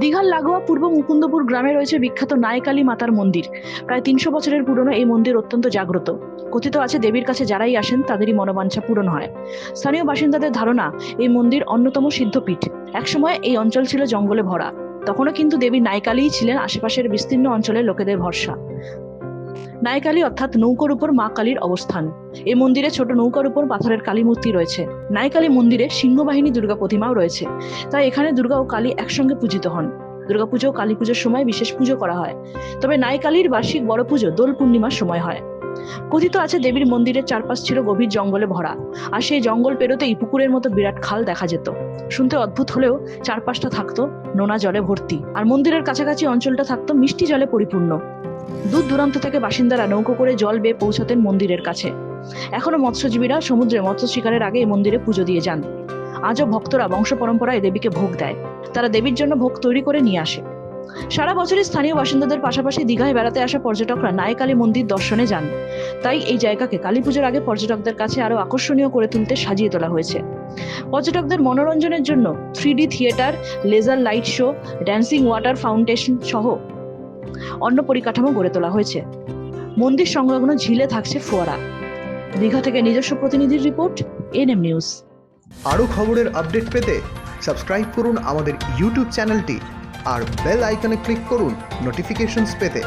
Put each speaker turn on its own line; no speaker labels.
দীঘার লাগোয়া পূর্ব মুকুন্দপুর গ্রামে রয়েছে বিখ্যাত নায়কালী মাতার মন্দির। প্রায় তিনশো বছরের পুরনো এই মন্দির অত্যন্ত জাগ্রত। কথিত আছে দেবীর কাছে যারাই আসেন, তাদেরই মনোবাঞ্ছা পূরণ হয়। স্থানীয় বাসিন্দাদের ধারণা, এই মন্দির অন্যতম সিদ্ধপীঠ। একসময় এই অঞ্চল ছিল জঙ্গলে ভরা। তখনও কিন্তু দেবী নায়কালীই ছিলেন আশেপাশের বিস্তীর্ণ অঞ্চলের লোকেদের ভরসা। নায়কালী অর্থাৎ নৌকার উপর মা কালীর অবস্থান। এই মন্দিরে ছোট নৌকার উপর পাথরের কালী মূর্তি রয়েছে। নায়কালী মন্দিরে সিংহবাহিনী দুর্গা প্রতিমাও রয়েছে। তাই এখানে দুর্গা ও কালী একসঙ্গে পূজিত হন। দুর্গাপুজো কালী পুজোর সময় বিশেষ পুজো করা হয়। তবে নাইকালীর বার্ষিক বড় পুজো দোল পূর্ণিমার সময় হয়। কথিত আছে দেবীর মন্দিরের চারপাশ ছিল গভীর জঙ্গলে ভরা। আর সেই জঙ্গল পেরোতেই পুকুরের মতো বিরাট খাল দেখা যেত। শুনতে অদ্ভুত হলেও চারপাশটা থাকতো নোনা জলে ভর্তি। আর মন্দিরের কাছাকাছি অঞ্চলটা থাকতো মিষ্টি জলে পরিপূর্ণ। দূর দূরান্ত থেকে বাসিন্দারা নৌকো করে জল বেয়ে পৌঁছাতেন মন্দিরের কাছে। এখনও মৎস্যজীবীরা সমুদ্রে মৎস্য শিকারের আগে এই মন্দিরে পুজো দিয়ে যান। আজও ভক্তরা বংশ পরম্পরায় দেবীকে ভোগ দেয়। তারা দেবীর জন্য ভোগ তৈরি করে নিয়ে আসে। সারা বছরই স্থানীয় বাসিন্দাদের পাশাপাশি দীঘায় বেড়াতে আসা পর্যটকরা নায়কালী মন্দির দর্শনে যান। তাই এই জায়গাকে কালী পুজোর আগে পর্যটকদের কাছে আরও আকর্ষণীয় করে তুলতে সাজিয়ে তোলা হয়েছে। পর্যটকদের মনোরঞ্জনের জন্য three theatre, laser light show, dancing water fountain সহ অন্য পরিকাঠামো গড়ে তোলা হয়েছে। মন্দির সংলগ্ন ঝিলে থাকছে ফোয়ারা। দীঘা থেকে নিজস্ব প্রতিনিধির রিপোর্ট, এনএম নিউজ।
আরও খবরের আপডেট পেতে সাবস্ক্রাইব করুন আমাদের ইউটিউব চ্যানেলটি আর বেল আইকনে ক্লিক করুন নোটিফিকেশনস পেতে।